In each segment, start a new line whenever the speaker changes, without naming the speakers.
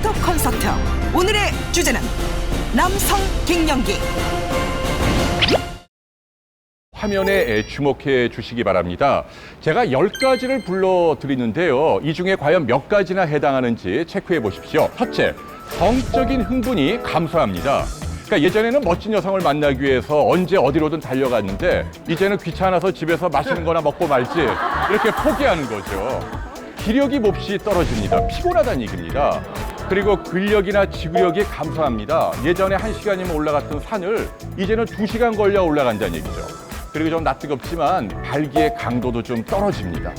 닥터 콘서트 오늘의 주제는 남성 갱년기
화면에 주목해 주시기 바랍니다. 제가 10가지를 불러드리는데요. 이 중에 과연 몇 가지나 해당하는지 체크해 보십시오. 첫째, 성적인 흥분이 감소합니다. 그러니까 예전에는 멋진 여성을 만나기 위해서 언제 어디로든 달려갔는데 이제는 귀찮아서 집에서 맛있는 거나 먹고 말지 이렇게 포기하는 거죠. 기력이 몹시 떨어집니다. 피곤하다는 얘기입니다. 그리고 근력이나 지구력이 감소합니다. 예전에 한시간이면 올라갔던 산을 이제는 두시간 걸려 올라간다는 얘기죠. 그리고 좀 낯뜨겁지만 발기의 강도도 좀 떨어집니다.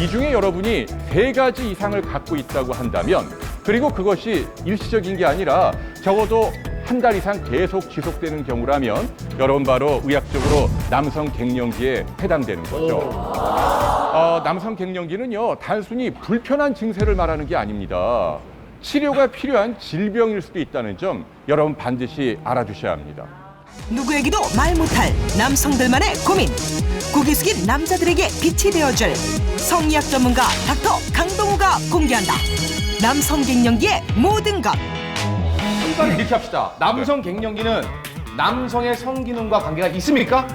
이 중에 여러분이 세 가지 이상을 갖고 있다고 한다면 그리고 그것이 일시적인 게 아니라 적어도 한 달 이상 계속 지속되는 경우라면 여러분 바로 의학적으로 남성 갱년기에 해당되는 거죠. 어, 남성 갱년기는요 단순히 불편한 증세를 말하는 게 아닙니다. 치료가 필요한 질병일 수도 있다는 점 여러분 반드시 알아두셔야 합니다.
누구에게도 말 못할 남성들만의 고민 고개 숙인 남자들에게 빛이 되어줄 성리학 전문가 닥터 강동우가 공개한다 남성 갱년기의 모든 것
일단 이렇게 합시다. 남성 갱년기는 남성의 성기능과 관계가 있습니까?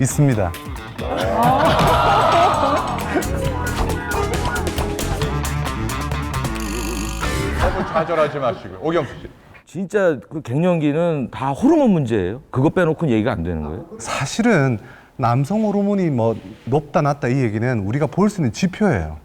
있습니다.
너무 좌절하지 마시고 오경수 씨.
진짜 그 갱년기는 다 호르몬 문제예요. 그거 빼놓고는 얘기가 안 되는 거예요.
사실은 남성 호르몬이 뭐 높다 낮다 이 얘기는 우리가 볼 수 있는 지표예요.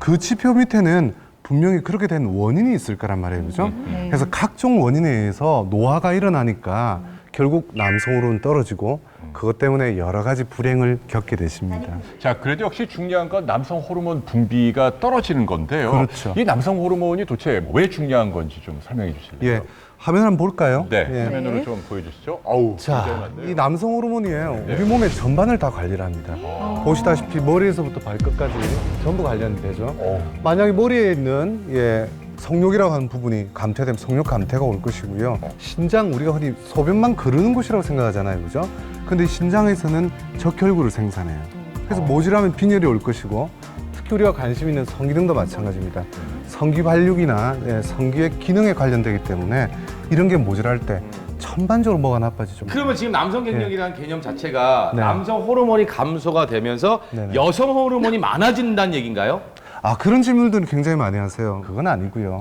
그 지표 밑에는 분명히 그렇게 된 원인이 있을 거란 말이에요. 그죠? 그래서 각종 원인에 의해서 노화가 일어나니까 결국 남성 호르몬 떨어지고 그것 때문에 여러 가지 불행을 겪게 되십니다.
자, 그래도 역시 중요한 건 남성 호르몬 분비가 떨어지는 건데요.
그렇죠.
이 남성 호르몬이 도대체 왜 중요한 건지 좀 설명해 주실래요?
예. 화면 한번 볼까요?
네,
예.
화면으로 좀 보여주시죠. 아우, 굉장히
자,
많네요.
이 남성 호르몬이에요.
네.
우리 몸의 전반을 다 관리를 합니다. 보시다시피 머리에서부터 발끝까지 전부 관련이 되죠.
어.
만약에 머리에 있는 예, 성욕이라고 하는 부분이 감퇴되면 성욕 감퇴가 올 것이고요. 신장 우리가 흔히 소변만 거르는 곳이라고 생각하잖아요, 그죠? 근데 신장에서는 적혈구를 생산해요. 그래서 모질하면 빈혈이 올 것이고 특히 우리가 관심 있는 성기능도 마찬가지입니다. 성기 발육이나 예, 성기의 기능에 관련되기 때문에 이런 게 모질할 때 전반적으로 뭐가 나빠지죠.
그러면 지금 남성 갱년기라는 개념 자체가
네.
남성 호르몬이 감소가 되면서
네네.
여성 호르몬이 많아진다는 얘기인가요?
아 그런 질문들을 굉장히 많이 하세요. 그건 아니고요.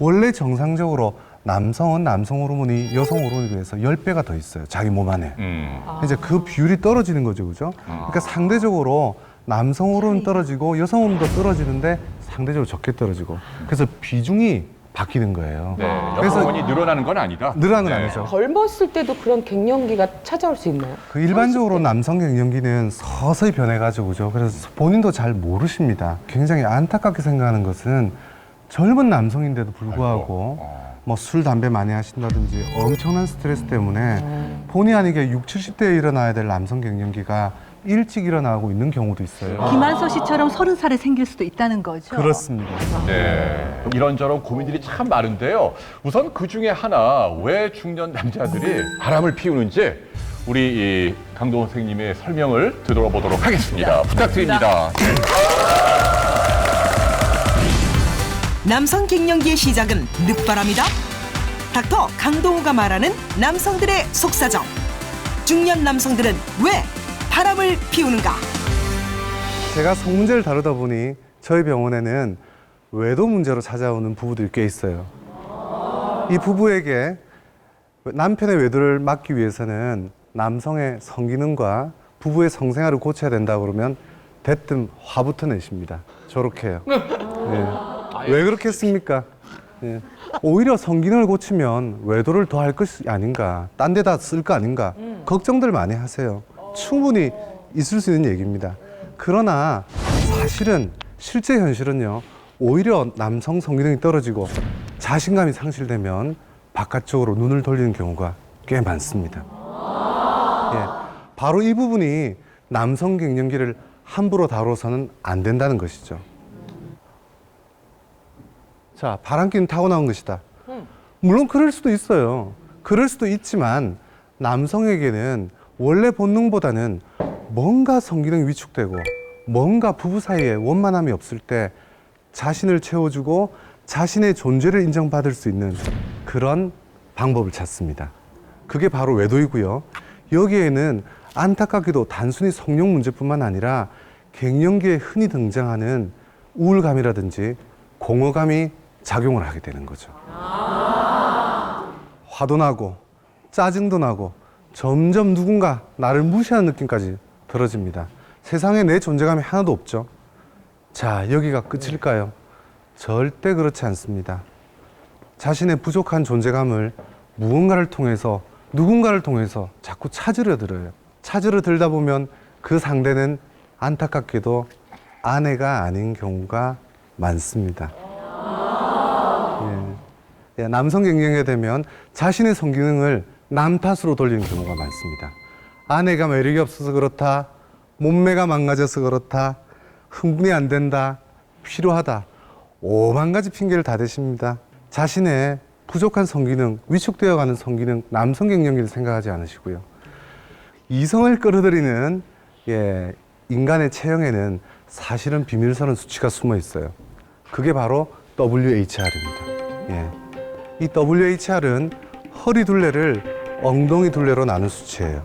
원래 정상적으로 남성은 남성 호르몬이 여성 호르몬에 비해서 10배가 더 있어요. 자기 몸 안에.
음.
이제 그 비율이 떨어지는 거죠. 그죠? 그러니까 상대적으로 남성 호르몬 떨어지고 여성 호르몬도 떨어지는데 상대적으로 적게 떨어지고 그래서 비중이 바뀌는 거예요.
네, 여성
그래서
호르몬이 늘어나는 건 아니다.
늘어나는 건
네.
아니죠.
젊었을 때도 그런 갱년기가 찾아올 수 있나요?
그 일반적으로 남성 갱년기는 서서히 변해가지고 그죠. 그래서 본인도 잘 모르십니다. 굉장히 안타깝게 생각하는 것은 젊은 남성인데도 불구하고
어.
뭐술 담배 많이 하신다든지 엄청난 스트레스 때문에 본의 아니게 6, 70대에 일어나야 될 남성 갱년기가 일찍 일어나고 있는 경우도 있어요.
김한서 씨처럼 서른 살에 생길 수도 있다는 거죠.
그렇습니다.
네. 이런저런 고민들이 참 많은데요. 우선 그 중에 하나, 왜 중년 남자들이 바람을 피우는지 우리 이 강동원 선생님의 설명을 들어보도록 하겠습니다. 부탁드립니다.
남성 갱년기의 시작은 늦바람이다 닥터 강동우가 말하는 남성들의 속사정 중년 남성들은 왜 바람을 피우는가
제가 성 문제를 다루다 보니 저희 병원에는 외도 문제로 찾아오는 부부들이 꽤 있어요. 이 부부에게 남편의 외도를 막기 위해서는 남성의 성기능과 부부의 성생활을 고쳐야 된다 그러면 대뜸 화부터 내십니다. 저렇게 해요. 예. 왜 그렇게 했습니까? 예. 오히려 성기능을 고치면 외도를 더 할 것이 아닌가, 딴 데다 쓸 거 아닌가, 걱정들 많이 하세요. 충분히 있을 수 있는 얘기입니다. 그러나 사실은 실제 현실은요, 오히려 남성 성기능이 떨어지고 자신감이 상실되면 바깥쪽으로 눈을 돌리는 경우가 꽤 많습니다. 예, 바로 이 부분이 남성 갱년기를 함부로 다뤄서는 안 된다는 것이죠. 자, 바람기는 타고나온 것이다. 물론 그럴 수도 있어요. 그럴 수도 있지만 남성에게는 원래 본능보다는 뭔가 성기능이 위축되고 뭔가 부부 사이에 원만함이 없을 때 자신을 채워주고 자신의 존재를 인정받을 수 있는 그런 방법을 찾습니다. 그게 바로 외도이고요. 여기에는 안타깝게도 단순히 성욕 문제뿐만 아니라 갱년기에 흔히 등장하는 우울감이라든지 공허감이 작용을 하게 되는 거죠. 화도 나고 짜증도 나고 점점 누군가 나를 무시하는 느낌까지 들어집니다. 세상에 내 존재감이 하나도 없죠. 자, 여기가 끝일까요? 절대 그렇지 않습니다. 자신의 부족한 존재감을 무언가를 통해서 누군가를 통해서 자꾸 찾으려 들어요. 찾으려 들다 보면 그 상대는 안타깝게도 아내가 아닌 경우가 많습니다. 예. 예, 남성 갱년기가 되면 자신의 성기능을 남 탓으로 돌리는 경우가 많습니다. 아내가 매력이 없어서 그렇다, 몸매가 망가져서 그렇다, 흥분이 안 된다, 필요하다. 오만 가지 핑계를 다 대십니다. 자신의 부족한 성기능, 위축되어 가는 성기능, 남성 갱년기를 생각하지 않으시고요. 이성을 끌어들이는 예, 인간의 체형에는 사실은 비밀스러운 수치가 숨어 있어요. 그게 바로 WHR입니다. 예. 이 WHR은 허리 둘레를 엉덩이 둘레로 나눈 수치예요.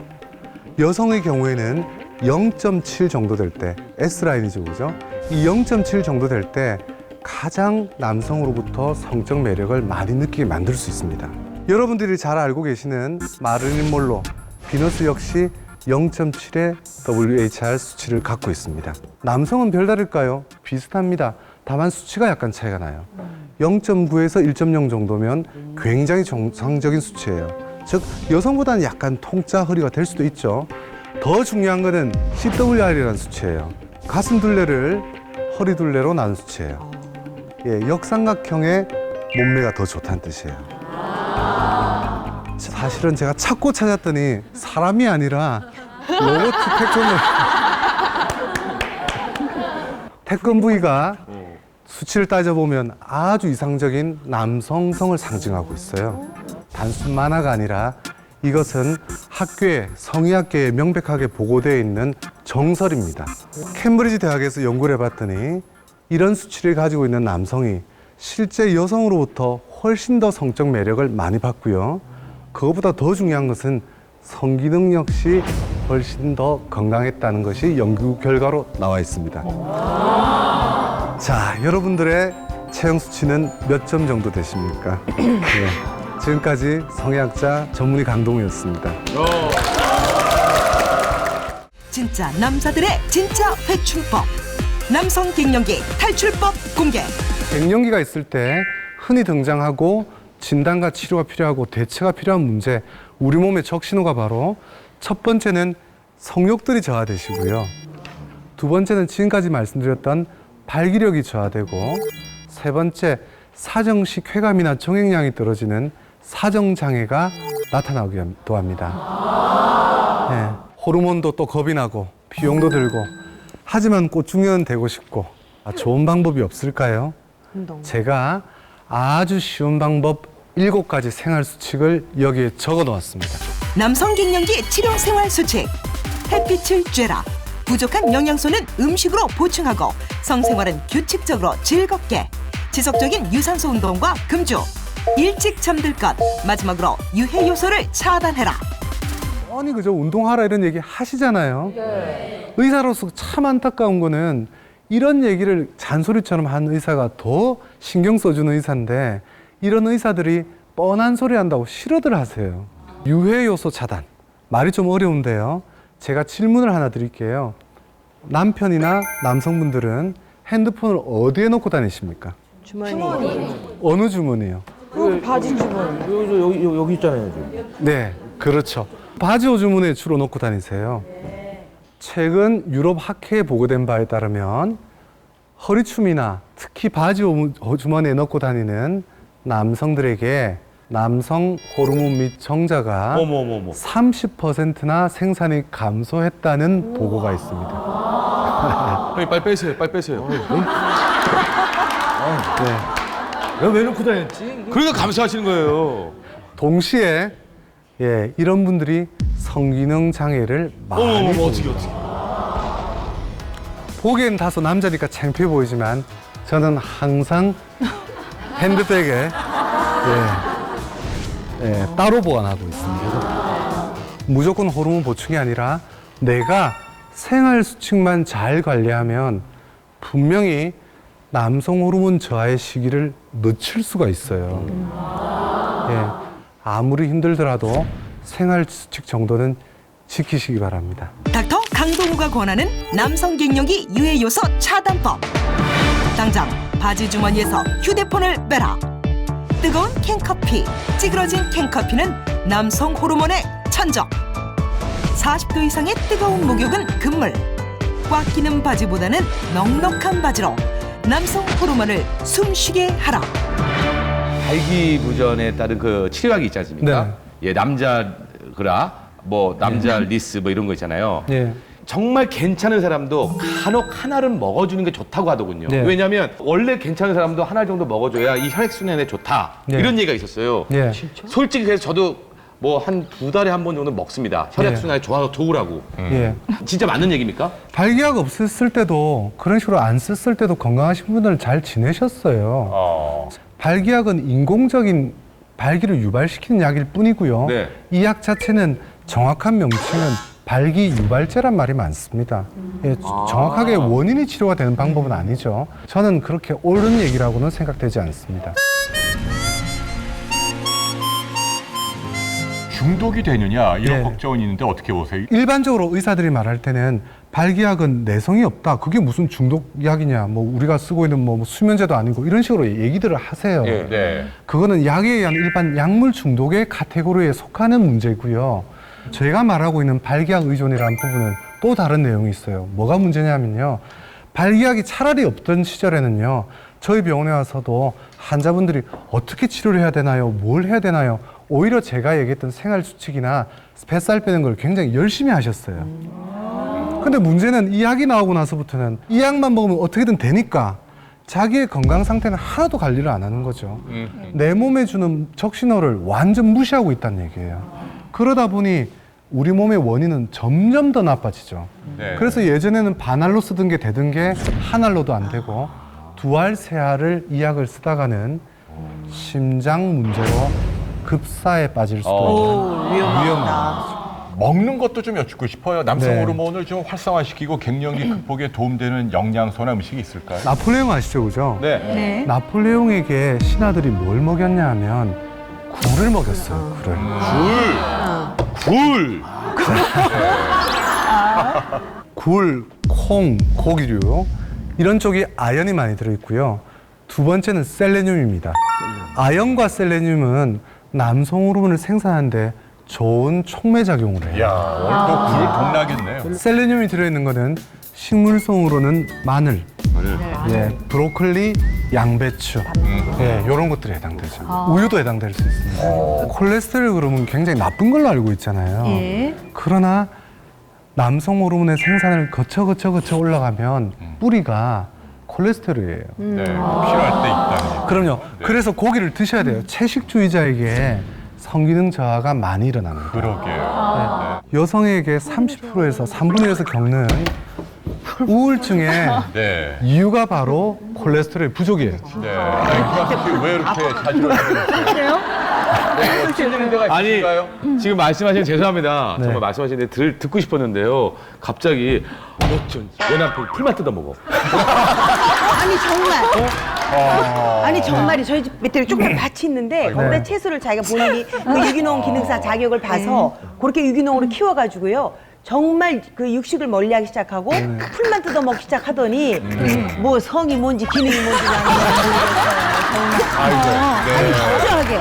여성의 경우에는 0.7 정도 될 때, S라인이죠, 그죠? 이 0.7 정도 될 때 가장 남성으로부터 성적 매력을 많이 느끼게 만들 수 있습니다. 여러분들이 잘 알고 계시는 마를린 몰로, 비너스 역시 0.7의 WHR 수치를 갖고 있습니다. 남성은 별다를까요? 비슷합니다. 다만 수치가 약간 차이가 나요. 0.9에서 1.0 정도면 굉장히 정상적인 수치예요. 즉 여성보다는 약간 통짜 허리가 될 수도 있죠. 더 중요한 것은 CWR이라는 수치예요. 가슴 둘레를 허리 둘레로 나눈 수치예요. 예, 역삼각형의 몸매가 더 좋다는 뜻이에요. 사실은 제가 찾고 찾았더니 사람이 아니라 로봇 태권도 태권 부위가 수치를 따져보면 아주 이상적인 남성성을 상징하고 있어요. 단순 만화가 아니라 이것은 학교에 성의학계에 명백하게 보고되어 있는 정설입니다. 캠브리지 대학에서 연구를 해봤더니 이런 수치를 가지고 있는 남성이 실제 여성으로부터 훨씬 더 성적 매력을 많이 받고요. 그것보다 더 중요한 것은 성기능 역시 훨씬 더 건강했다는 것이 연구 결과로 나와 있습니다. 자, 여러분들의 체형 수치는 몇 점 정도 되십니까? 예. 지금까지 성의학자 전문의 강동우였습니다.
진짜 남자들의 진짜 회춘법. 남성 갱년기 탈출법 공개.
갱년기가 있을 때 흔히 등장하고 진단과 치료가 필요하고 대처가 필요한 문제, 우리 몸의 적신호가 바로 첫 번째는 성욕들이 저하되시고요. 두 번째는 지금까지 말씀드렸던 발기력이 저하되고 세 번째 사정시 쾌감이나 정액량이 떨어지는 사정 장애가 나타나기도 합니다. 예, 호르몬도 또 겁이 나고 비용도 들고 하지만 꽃중년 되고 싶고 아, 좋은 방법이 없을까요? 제가 아주 쉬운 방법 일곱 가지 생활 수칙을 여기에 적어 놓았습니다.
남성 갱년기 치료 생활 수칙. 햇빛을 쬐라. 부족한 영양소는 음식으로 보충하고 성생활은 규칙적으로 즐겁게. 지속적인 유산소 운동과 금주. 일찍 잠들 것. 마지막으로 유해 요소를 차단해라.
아니 그저 운동하라 이런 얘기 하시잖아요. 의사로서 참 안타까운 거는 이런 얘기를 잔소리처럼 한 의사가 더 신경 써주는 의사인데 이런 의사들이 뻔한 소리 한다고 싫어들 하세요. 유해 요소 차단 말이 좀 어려운데요. 제가 질문을 하나 드릴게요. 남편이나 남성분들은 핸드폰을 어디에 놓고 다니십니까?
주머니.
어느 주머니요?
바지 주머니.
여기, 여기, 여기, 여기 있잖아요, 지금.
네, 그렇죠. 바지 오주문에 주로 놓고 다니세요. 최근 유럽 학회에 보고된 바에 따르면 허리춤이나 특히 바지 오주머니에 넣고 다니는 남성들에게 남성 호르몬 및 정자가
어머, 어머, 어머.
30%나 생산이 감소했다는 보고가 있습니다.
형님 빨리 빼세요. 빨리 빼세요.
네.
야, 왜 놓고 다녔지?
그러니까 감사하시는 거예요.
동시에 예, 이런 분들이 성기능 장애를 많이
어머, 어머. 어떻게, 어떻게.
보기엔 다소 남자니까 창피해 보이지만 저는 항상 핸드백에 예, 예, 따로 보관하고 있습니다. 무조건 호르몬 보충이 아니라 내가 생활 수칙만 잘 관리하면 분명히 남성 호르몬 저하의 시기를 늦출 수가 있어요. 예, 아무리 힘들더라도 생활 수칙 정도는 지키시기 바랍니다.
닥터 강동우가 권하는 남성 갱년기 유해 요소 차단법. 당장 바지 주머니에서 휴대폰을 빼라. 뜨거운 캔커피, 찌그러진 캔커피는 남성 호르몬의 천적. 40도 이상의 뜨거운 목욕은 금물. 꽉 끼는 바지보다는 넉넉한 바지로 남성 호르몬을 숨쉬게 하라.
발기부전에 따른 그 치료약이 있지 않습니까?
네.
예, 남자 그라, 뭐 남자 리스 뭐 이런 거 있잖아요.
예.
정말 괜찮은 사람도 간혹 하나를 먹어주는 게 좋다고 하더군요.
네.
왜냐하면 원래 괜찮은 사람도 하나 정도 먹어줘야 이 혈액순환에 좋다
네.
이런 얘기가 있었어요.
예.
솔직히 그래서 저도 뭐 한 두 달에 한 번 정도 먹습니다. 혈액순환에 좋아서 좋으라고.
예.
진짜 맞는 얘기입니까?
발기약 없었을 때도 그런 식으로 안 썼을 때도 건강하신 분들은 잘 지내셨어요.
어.
발기약은 인공적인 발기를 유발시키는 약일 뿐이고요.
네.
이 약 자체는 정확한 명칭은 발기 유발제란 말이 많습니다. 예, 정확하게 원인이 치료가 되는 방법은 아니죠. 저는 그렇게 옳은 얘기라고는 생각되지 않습니다.
중독이 되느냐 이런
네.
걱정은 있는데 어떻게 보세요?
일반적으로 의사들이 말할 때는 발기약은 내성이 없다. 그게 무슨 중독약이냐. 뭐 우리가 쓰고 있는 뭐 수면제도 아니고 이런 식으로 얘기들을 하세요.
네.
그거는 약에 의한 일반 약물 중독의 카테고리에 속하는 문제고요. 저희가 말하고 있는 발기약 의존이라는 부분은 또 다른 내용이 있어요. 뭐가 문제냐면요. 발기약이 차라리 없던 시절에는요. 저희 병원에 와서도 환자분들이 어떻게 치료를 해야 되나요? 뭘 해야 되나요? 오히려 제가 얘기했던 생활 수칙이나 뱃살 빼는 걸 굉장히 열심히 하셨어요. 근데 문제는 이 약이 나오고 나서부터는 이 약만 먹으면 어떻게든 되니까 자기의 건강 상태는 하나도 관리를 안 하는 거죠. 내 몸에 주는 적신호를 완전 무시하고 있다는 얘기예요. 그러다 보니 우리 몸의 원인은 점점 더 나빠지죠.
네.
그래서 예전에는 반알로 쓰던 게 되던 게 한 알로도 안 되고 두 알, 세 알을 이 약을 쓰다가는 심장 문제로 급사에 빠질 수도 있는 위험합니다.
먹는 것도 좀 여쭙고 싶어요. 남성
네.
호르몬을 좀 활성화시키고 갱년기 극복에 도움되는 영양소나 음식이 있을까요?
나폴레옹 아시죠, 그죠?
네.
네.
나폴레옹에게 신하들이 뭘 먹였냐 하면 굴을 먹였어요, 굴을.
굴.
굴, 콩, 고기류 이런 쪽이 아연이 많이 들어있고요. 두 번째는 셀레늄입니다. 아연과 셀레늄은 남성 호르몬을 생산하는데 좋은 촉매 작용을 해요.
야 오늘 또굴 동나겠네요.
셀레늄이 들어있는 거는 식물성으로는 마늘, 예, 브로콜리, 양배추, 예, 이런 것들이 해당되죠. 우유도 해당될 수 있습니다. 콜레스테롤 그러면 굉장히 나쁜 걸로 알고 있잖아요.
예.
그러나 남성 호르몬의 생산을 거쳐 거쳐 거쳐 올라가면 뿌리가 콜레스테롤이에요.
네. 필요할 때 있다니.
그럼요. 그래서 고기를 드셔야 돼요. 채식주의자에게 성기능 저하가 많이 일어납니다.
그러게요.
여성에게 30%에서 3분의 1에서 겪는 우울증의
네.
이유가 바로 콜레스테롤 부족이에요.
네. 아니, 그왜 이렇게 자주 찔리는 데가
아니
있을까요?
지금 말씀하신 죄송합니다.
네.
정말 말씀하시는데 들, 듣고 싶었는데요. 갑자기 어쩐지 내 남편 풀만 뜯어 먹어.
아니 정말
어.
아니 정말이 저희 집 밑에 조금 밭이 있는데 거기다 채소를 자기가 본인이 그 유기농 기능사 자격을 봐서 그렇게 유기농으로 키워가지고요 정말 그 육식을 멀리하기 시작하고 풀만 뜯어 먹기 시작하더니 뭐 성이 뭔지 기능이 뭔지 나는
아이고. 네.
현저하게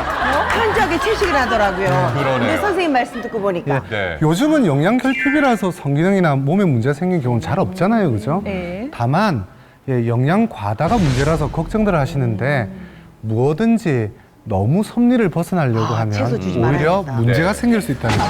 현저하게 채식을 하더라고요.
그러네요.
근데 선생님 말씀 듣고 보니까
네.
요즘은 영양 결핍이라서 성기능이나 몸에 문제가 생긴 경우는 잘 없잖아요. 그죠?
네.
다만 예, 영양 과다가 문제라서 걱정들 하시는데 무엇든지 너무 섭리를 벗어나려고
아,
하면
채소 주지
오히려
말아야겠다.
문제가
네.
생길 수 있다는 거.